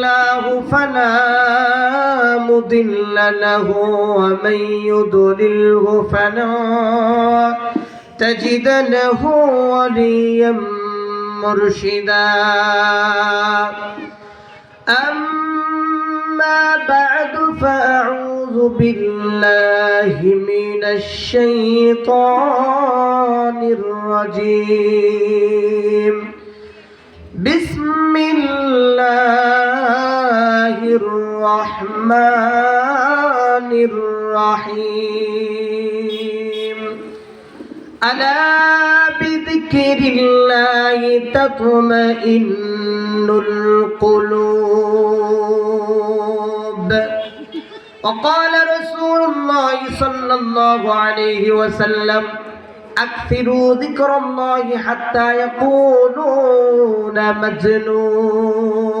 الله فلا مضل له ومن يضلله فلا تجد له وليا مرشدا أما بعد فأعوذ بالله من الشيطان الرجيم بسم الله الرحمن الرحيم. ألا بذكر الله تطمئن القلوب. وقال رسول الله صلى الله عليه وسلم أكثروا ذكر الله حتى يقولون مجنون.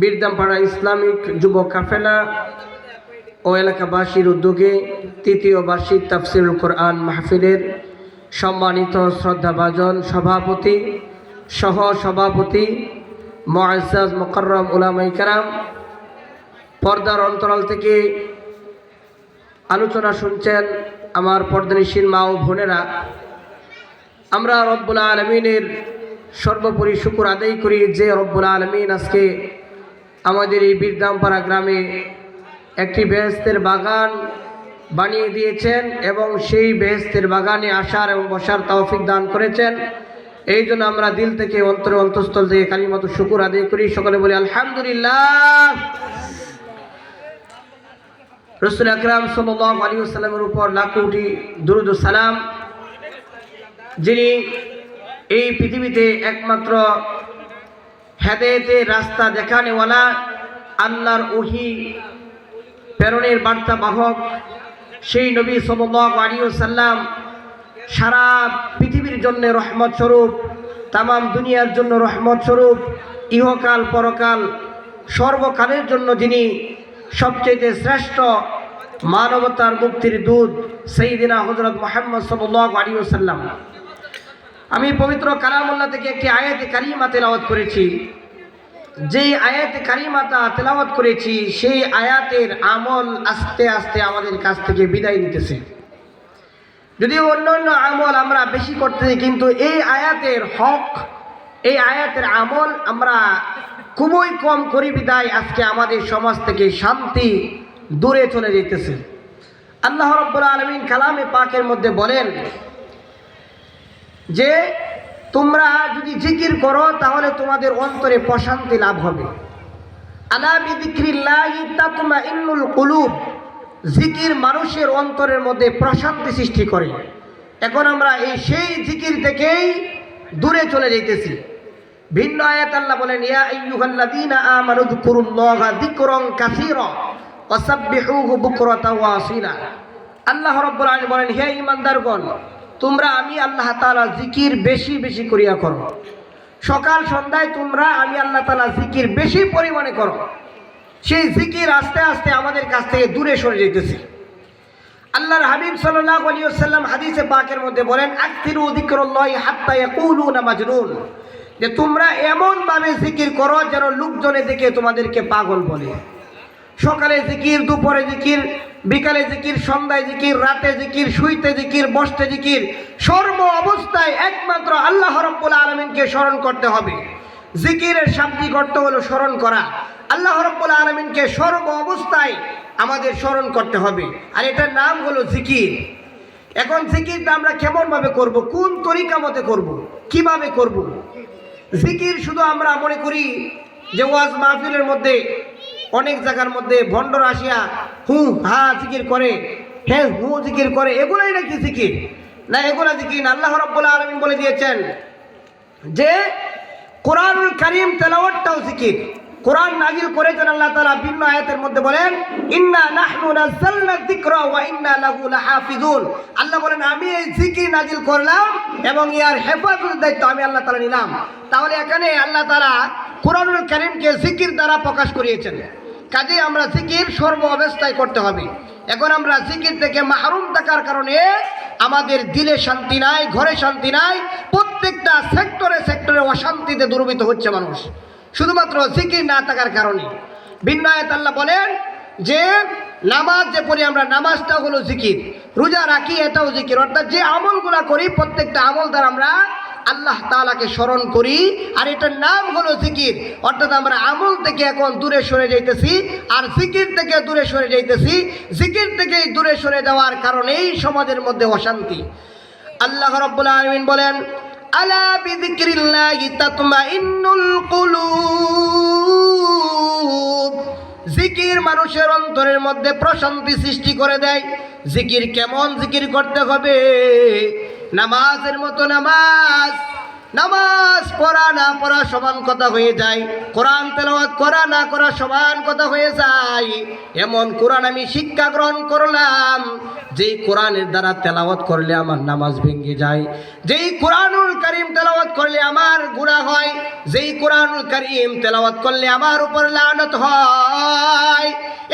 Birdampara Islamic যুব কাফেলা ও এলাকাবাসীর উদ্যোগে তৃতীয় বার্ষিক তাফসিরুল কোরআন মাহফিলের সম্মানিত শ্রদ্ধাভাজন সভাপতি সহ সভাপতি মোয়াজ মোকরম উলামাই কারাম, পর্দার অন্তরাল থেকে আলোচনা শুনছেন আমার পর্দানিসীন মা ও বোনেরা। আমরা রব্বুল আলমিনের সর্বোপরি শুকুর আদায় করি যে রব্বুল আলমিন আজকে আমাদের এই বীরদামপাড়া গ্রামে একটি বেহেস্তের বাগান বানিয়ে দিয়েছেন এবং সেই বেহেস্তের বাগানে আসার এবং বসার তৌফিক দান করেছেন। এই জন্য আমরা দিল থেকে অন্তর অন্তঃস্থল থেকে কালিমত শুকুর আদায় করি। সকলে বলি, আলহামদুলিল্লাহ। রসুল আকরাম সাল্লাহ আলী সাল্লামের উপর লাখ দুরুদ সালাম। যিনি এই পৃথিবীতে একমাত্র হেদায়েতে রাস্তা দেখানেওয়ালা আল্লাহর ওহি, প্রেরণের বার্তা বাহক, সেই নবী সাল্লাহ আলী সাল্লাম সারা পৃথিবীর জন্য রহমত স্বরূপ, তামাম দুনিয়ার জন্য রহমত স্বরূপ, ইহকাল পরকাল, সর্বকালের জন্য যিনি সবচেয়ে শ্রেষ্ঠ মানবতার মুক্তির দূত, সেইদিনা হজরত মোহাম্মদ সাল্লাহ আলী সাল্লাম আমি পবিত্র কালামুল্লাহ থেকে একটি আয়াতে কারিমা তেলাওয়াত করেছি। যেই আয়াতে কারিমাতা তেলাওয়াত করেছি, সেই আয়াতের আমল আস্তে আস্তে আমাদের কাছ থেকে বিদায় নিতেছে। যদিও অন্য অন্য আমল আমরা বেশি করতেছি কিন্তু এই আয়াতের হক, এই আয়াতের আমল আমরা খুবই কম করি বিদায়, আজকে আমাদের সমাজ থেকে শান্তি দূরে চলে যেতেছে। আল্লাহ রব্বুল আলমিন কালামে পাকের মধ্যে বলেন যে তোমরা যদি জিকির করো, তাহলে তোমাদের অন্তরে প্রশান্তি লাভ হবে। জিকির মানুষের অন্তরের মধ্যে প্রশান্তি সৃষ্টি করে। এখন আমরা এই সেই জিকির থেকেই দূরে চলে যাইতেছি। ভিন্ন আয়াত আল্লাহ বলেন, ইয়া আইয়ুহাল্লাযীনা আমানু যকুরুল্লাহা যিকরান কাসীরা ওয়াসাব্বিহুহু বুকরাতাও ওয়া আসীলা। আল্লাহ রাব্বুল আলামিন বলেন, হে ঈমানদারগণ তোমরা আমি আল্লাহ তাআলা জিকির বেশি বেশি করিয়া করো। সকাল সন্ধ্যায় তোমরা আমি আল্লাহ তাআলা জিকির বেশি পরিমাণে করো। সেই জিকির আস্তে আস্তে আমাদের কাছ থেকে দূরে সরে যেতেছে আল্লাহর হাবিব সাল্লাহ আলাইহি ওয়াসাল্লাম হাদিসে পাকের মধ্যে বলেন আকতিরু যিকরুল্লাহি হাত্তা ইয়াকুলুনা মাজনুন। যে তোমরা এমনভাবে জিকির করো যেন লোকজনে দেখে তোমাদেরকে পাগল বলে। সকালে জিকির, দুপুরে জিকির বিকালে জিকির, সন্ধ্যায় জিকির, রাতে জিকির, শুইতে জিকির, বসতে জিকির, সর্ব অবস্থায় একমাত্র আল্লাহ রব্বুল আলমিনকে স্মরণ করতে হবে। জিকিরের শাব্দিক অর্থ হলো স্মরণ করা। আল্লাহ রব্বুল আলমিনকে সর্ব অবস্থায় আমাদের স্মরণ করতে হবে। আর এটার নাম হলো জিকির। এখন জিকিরটা আমরা কেমনভাবে করব? কোন তরিকা মতে করব? কীভাবে করব? জিকির শুধু আমরা মনে করি যে ওয়াজ মাহফিলের মধ্যে, অনেক জায়গার মধ্যে, ভণ্ডর আসিয়া হু হা জিকির করে হ্যাঁ হু জিকির করে, এগুলোই নাকি জিকির? না, এগুলা জিকির আল্লাহ রব্বুল আলমিন বলে দিয়েছেন যে, কোরআনুল করিম তেলাওয়াতটাও জিকির। কোরআন নাজিল করেছেন আল্লাহ তাআলা, ভিন্ন আয়াতের মধ্যে বলেন, ইন্না নাহনু নাযালনা যিকরা ওয়া ইন্না লাহু লাহাফিজুন। আল্লাহ বলেন, আমি এই জিকির নাজিল করলাম এবং ইয়ার হেফাজতের দায়িত্ব আমি আল্লাহ তাআলা নিলাম। তাহলে এখানে আল্লাহ তাআলা কোরআনুল কারিমকে জিকির দ্বারা প্রকাশ করিয়েছেন। কাজে আমরা জিকির সর্ব অবস্থায় করতে হবে। এখন আমরা জিকির থেকে মাহরুম থাকার কারণে আমাদের দিলে শান্তি নাই, ঘরে শান্তি নাই, প্রত্যেকটা সেক্টরে সেক্টরে অশান্তিতে দুর্বৃত হচ্ছে মানুষ। শুধুমাত্র জিকির না থাকার কারণে। ভিন্ন আয়াত আল্লাহ বলেন যে, নামাজ যে পড়ি আমরা, নামাজটা হলো জিকির। রোজা রাখি এটাও জিকির। অর্থাৎ যে আমলগুলা করি, প্রত্যেকটা আমল দ্বারা আমরা আল্লাহ তালাকে স্মরণ করি। আর এটার নাম হলো জিকির। অর্থাৎ আমরা আমল থেকে এখন দূরে সরে যাইতেছি, আর জিকির থেকে দূরে সরে যাইতেছি। জিকির থেকে দূরে সরে যাওয়ার কারণেই সমাজের মধ্যে অশান্তি। আল্লাহ রাব্বুল আলামিন বলেন, আলা কুলুব? জিকির মানুষের অন্তরের মধ্যে প্রশান্তি সৃষ্টি করে দেয়। জিকির কেমন জিকির করতে হবে? নামাজের মতো নামাজ। নামাজ পড়া না পড়া সমান কথা হয়ে যায়। কোরআন তেলাওয়াত করা না করা সমান কথা হয়ে যায়। এমন কোরআন আমি শিক্ষা গ্রহণ করলাম, যেই কোরআনের দ্বারা তেলাওয়াত করলে আমার নামাজ ভেঙে যায়। যেই কোরআনুল করিম তেলাওয়াত করলে আমার গুণা হয়, যেই কোরআনুল করিম তেলাওয়াত করলে আমার উপর লানত হয়।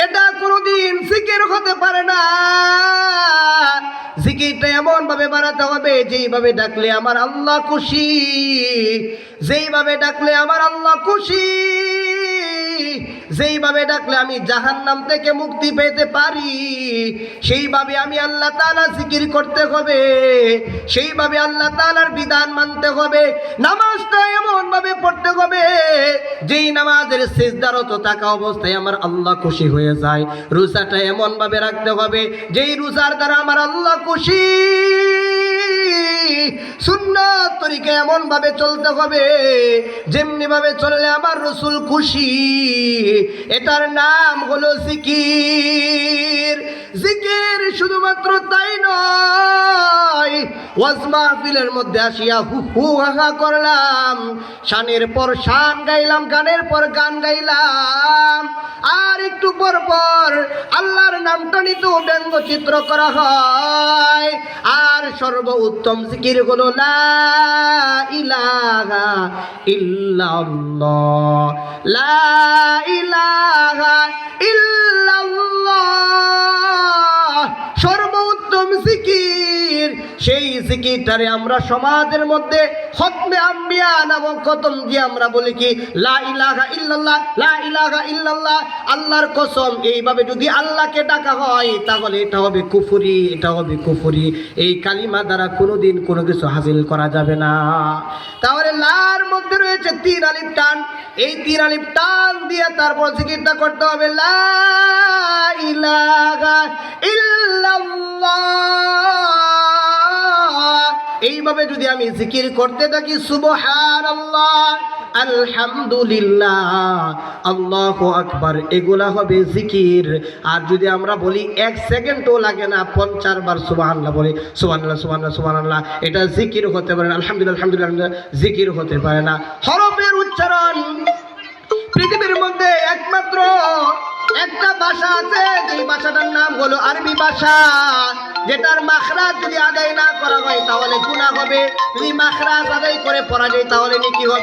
এটা কোনোদিন জিকির হতে পারে না। জিকিরটা এমন ভাবে বাড়াতে হবে, যেইভাবে ডাকলে আমার আল্লাহ খুশি। যেইভাবে ডাকলে আমার আল্লাহ খুশি, যেইভাবে ডাকলে আমি জাহান্নাম থেকে মুক্তি পেতে পারি, সেইভাবে আমি আল্লাহ তাআলা জিকির করতে হবে, সেইভাবে আল্লাহ তালার বিধান মানতে হবে, নামাজটা এমন ভাবে পড়তে হবে, যেই নামাজের সিজদারত থাকা অবস্থায় আমার আল্লাহ খুশি হয়ে যায়। রোজাটা এমন ভাবে রাখতে হবে, যেই রোজার দ্বারা আমার আল্লাহ খুশি। সুন্নত তরিকে এমন ভাবে চলতে হবে যেমনি ভাবে চললে আমার রসুল খুশি। এটার নাম হলো জিকির। জিকির শুধুমাত্র তাই নয় ওয়াজ মধ্যে আসিয়া হু হু হাহা করলাম। শানের পর শান গাইলাম, গানের পর গান গাইলাম। আর একটু পর পর আল্লাহর নামটা নিতেও ব্যঙ্গচিত্র করা হয়। আর সর্ব উত্তম জিকির হলো, লা ইলাহা ইল্লাল্লাহ। লা ইলাহা জিকিরটারে আমরা সমাজের মধ্যে খতমে আম্বিয়া নামক খতম দিয়ে আমরা বলি কি, লা ইলাহা ইল্লাল্লাহ, লা ইলাহা ইল্লাল্লাহ, আল্লাহর কসম। এইভাবে যদি আল্লাহকে ডাকা হয়, তাহলে এটা হবে কুফুরি, এটা হবে কুফুরি। এই কালিমা দ্বারা কোনোদিন কোনো কিছু হাসিল করা যাবে না। তাহলে লার মধ্যে রয়েছে তিন আলিফ টান। এই তিন আলিফ টান দিয়ে তারপর জিকিরটা করতে হবে, লা ইলাহা এইভাবে যদি আমি জিকির করতে থাকি সুবহানাল্লাহ আলহামদুলিল্লাহ আল্লাহ আকবার এগুলা হবে জিকির। আর যদি আমরা বলি এক সেকেন্ডও লাগে না পঞ্চাশ বার সুবাহ বলি সুবাহ সুবাহ সুবাহ এটা জিকির হতে পারে না আলহামদুলিল্লাহ আলহামদুলিল্লাহ, জিকির হতে পারে না। হরফের উচ্চারণ পৃথিবীর মধ্যে একমাত্র একটা ভাষা আছে যে ভাষাটার নাম হলো আরবি ভাষা। যেটার মাখরাজ যদি আদায় না করা হয়, তাহলে গুণা হবে। যদি মাখরাজ আদায় করে পড়া যায়, তাহলে নিকি হবে?